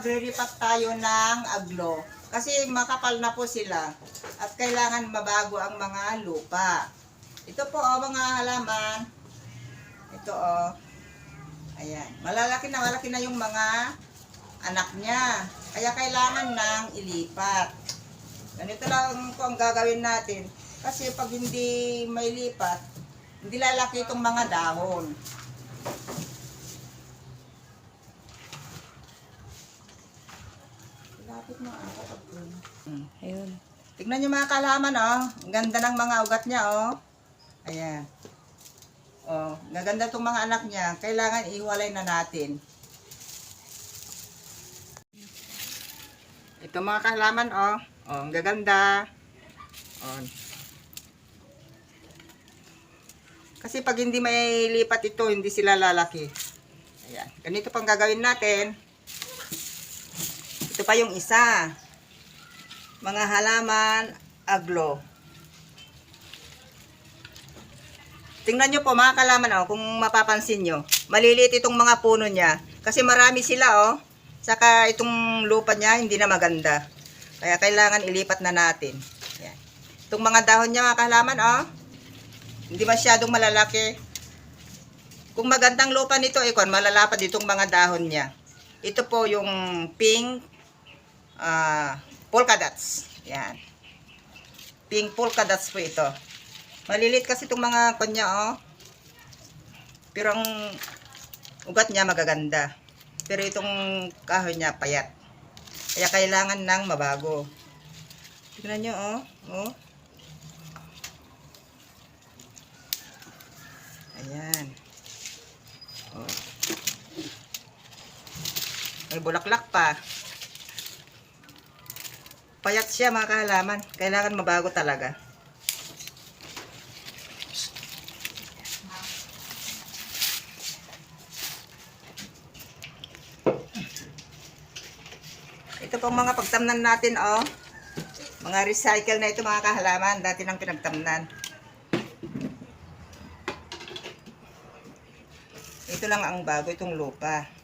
magre-repack tayo ng aglo. Kasi makapal na po sila at kailangan mabago ang mga lupa. Ito po oh, mga halaman. Ito oh. Ayan. Malalaki na, malaki na yung mga anak niya. Kaya kailangan nang ilipat. Ganito lang po ang gagawin natin. Kasi pag hindi may lipat, hindi lalaki itong mga dahon. Hmm, ayun. Tignan niyo mga kalaman oh. Ang ganda ng mga ugat niya oh. Ayan. Oh, gaganda itong mga anak niya. Kailangan iwalay na natin. Ito mga kahalaman, oh. Oh, ang gaganda. Oh. Kasi pag hindi may lipat ito, hindi sila lalaki. Ayan. Ganito pang gagawin natin. Ito pa yung isa. Mga halaman, aglo. Tingnan nyo po mga kalaman oh, kung mapapansin nyo. Maliliit itong mga puno niya. Kasi marami sila oh. Saka itong lupa niya hindi na maganda. Kaya kailangan ilipat na natin. Yan. Itong mga dahon niya mga kalaman oh. Hindi masyadong malalaki. Kung magandang lupa nito, ikon, malalapad itong mga dahon niya. Ito po yung pink ah, polka dots. Yan. Pink polka dots po ito. Malilit kasi itong mga kanya, oh. Pero ang ugat niya magaganda. Pero itong kahoy niya payat. Kaya kailangan ng mabago. Tignan nyo, oh. oh. Ayan. Oh. May bulaklak pa. Payat siya mga kahalaman. Kailangan mabago talaga. Ito pong mga pagtamnan natin, oh. Mga recycle na ito mga kahalaman. Dati nang pinagtamnan. Ito lang ang bago, itong lupa.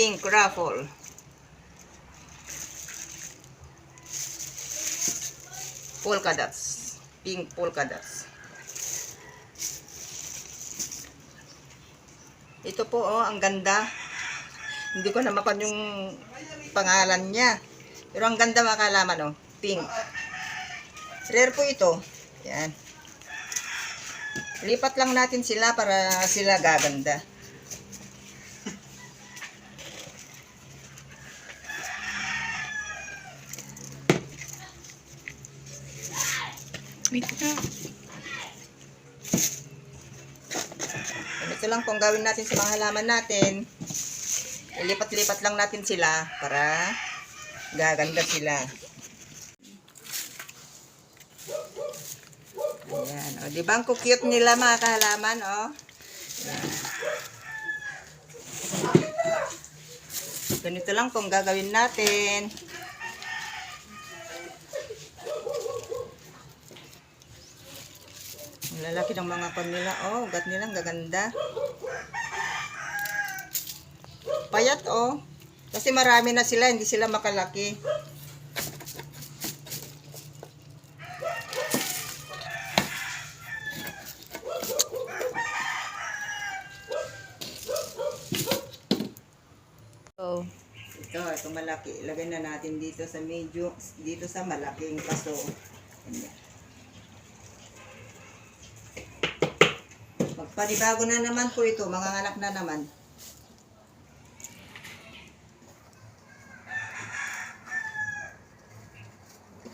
Pink raffle. Polka dots. Pink polka dots. Ito po, oh, ang ganda. Hindi ko na mapan yung pangalan niya. Pero ang ganda makalaman, oh. Pink. Rare po ito. Yan. Lipat lang natin sila para sila gaganda. Wait na. Ito lang pong gawin natin sa mga halaman natin. Ilipat-lipat lang natin sila para gaganda sila. Ayan. O, di ba ang cute nila mga kahalaman, o? Ayan. Ganito lang pong gagawin natin. Lalaki ng mga nila. Oh, ugat nila ang gaganda. Payat oh. Kasi marami na sila, hindi sila makalaki. So, ito, ito malaki. Ilagay na natin dito sa medyo, dito sa malaking paso. Ganyan. Magpanibago na naman po ito, mga anak na naman.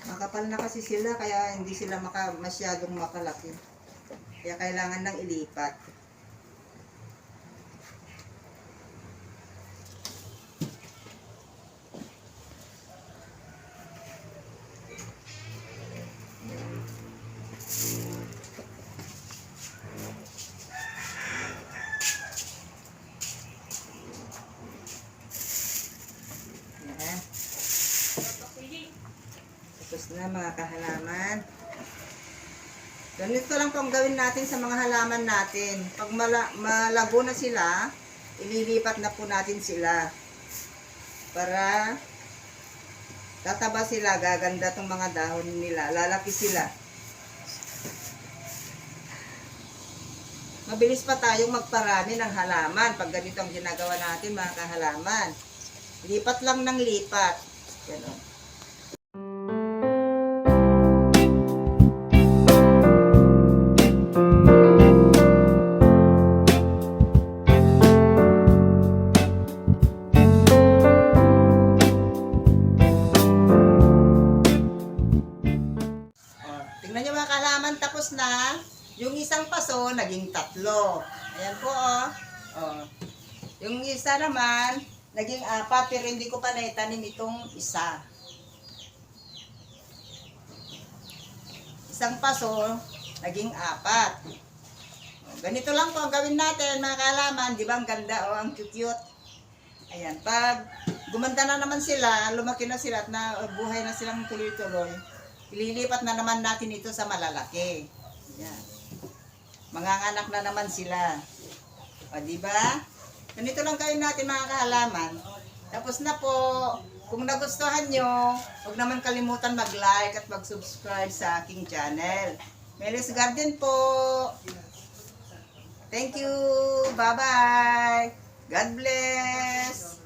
Makapal na kasi sila, kaya hindi sila maka, masyadong makalaki. Kaya kailangan nang ilipat. Yan. Tapos na mga kahalaman. Ganito lang po ang gawin natin sa mga halaman natin. Pag mala, malago na sila, ililipat na po natin sila. Para tataba sila, gaganda tong mga dahon nila, lalaki sila. Mabilis pa tayong magparami ng halaman pag ganito ang ginagawa natin mga kahalaman. Lipat lang ng lipat. Ganon. Tingnan nyo mga kalaman, tapos na. Yung isang paso, naging tatlo. Ayan po, oh. oh. Yung isa naman, naging apat, pero hindi ko pa naitanim itong isa. Isang paso, naging apat. Oh, ganito lang po ang gawin natin, mga kalaman. Di ba ang ganda, oh, ang cute-cute. Ayan, pag gumanda na naman sila, lumaki na sila at na buhay na silang tuloy-tuloy, ililipat na naman natin ito sa malalaki. Ayan. Manganganak na naman sila. O, di ba? Ganito lang kayo natin mga kahalaman. Tapos na po. Kung nagustuhan nyo, huwag naman kalimutan mag-like at mag-subscribe sa aking channel. Melis Garden po. Thank you. Bye-bye. God bless.